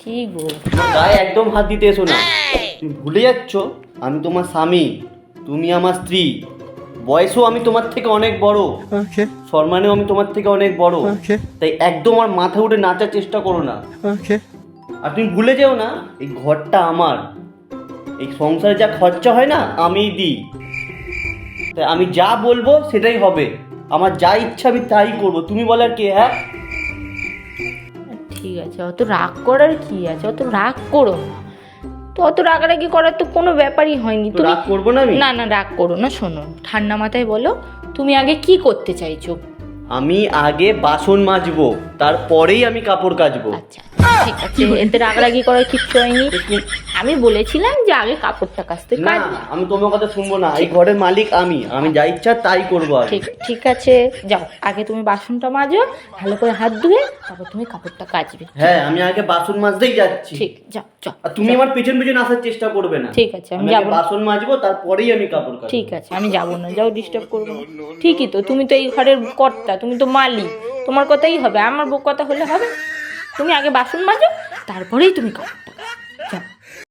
কি গো? গায়ে একদম হাত দিতে এসো না। তুমি ভুলে যাচ্ছ আমি তোমার স্বামী তুমি আমার স্ত্রী। বয়সও আমি তোমার থেকে অনেক বড়। সম্মানেও আমি তোমার থেকে অনেক বড়। তাই একদম আমার মাথা উঠে নাচার চেষ্টা করো না. আর তুমি ভুলে যেও না এই ঘরটা আমার। এই সংসারে যা খরচা হয় না আমিই দিই। তাই আমি যা বলব সেটাই হবে। আমার যা ইচ্ছা আমি তাই করব। তুমি বলার কে হ্যাঁ? ঠিক আছে অত রাগ করার কি আছে? অত রাগ করো না। তো অত রাগারাগি করার তো কোনো ব্যাপারই হয়নি। তুমি রাগ করব না আমি? না না রাগ করো না শোনো। ঠান্ডা মাথায় বলো তুমি আগে কি করতে চাইছো? আমি আগে বাসন মাজবো তারপরেই আমি কাপড় কাচবো। আচ্ছা ঠিক আছে। এতে রাগারাগি করার কিচ্ছু হয়নি। আমি বলেছিলাম যে আগে কাপড়টা কাচতে না আমি তোমার কথা শুনব না। এই ঘরের মালিক আমি। আমি যা ইচ্ছা তাই করব ঠিক ঠিক আছে। যাও আগে তুমি বাসনটা মাজো ভালো করে হাত ধুয়ে তারপর তুমি কাপড়টা কাচবে। হ্যাঁ আমি আগে বাসন মাজতেই যাচ্ছি। ঠিক যাও যাও আর তুমি আমার পেছন পেছন আসার চেষ্টা করবে না। ঠিক আছে, আমি যাব বাসন মাজবো তারপরেই আমি কাপড় কাচবো। ঠিক আছে আমি যাব না। যাও ডিস্টার্ব করব না। ঠিকই তো তুমি তো এই ঘরের কর্তা তুমি তো মালিক। তোমার কথাই হবে আমার বউ কথা হলে হবে। তুমি আগে বাসন মাজো তারপরেই তুমি কাপড়টা। যাও।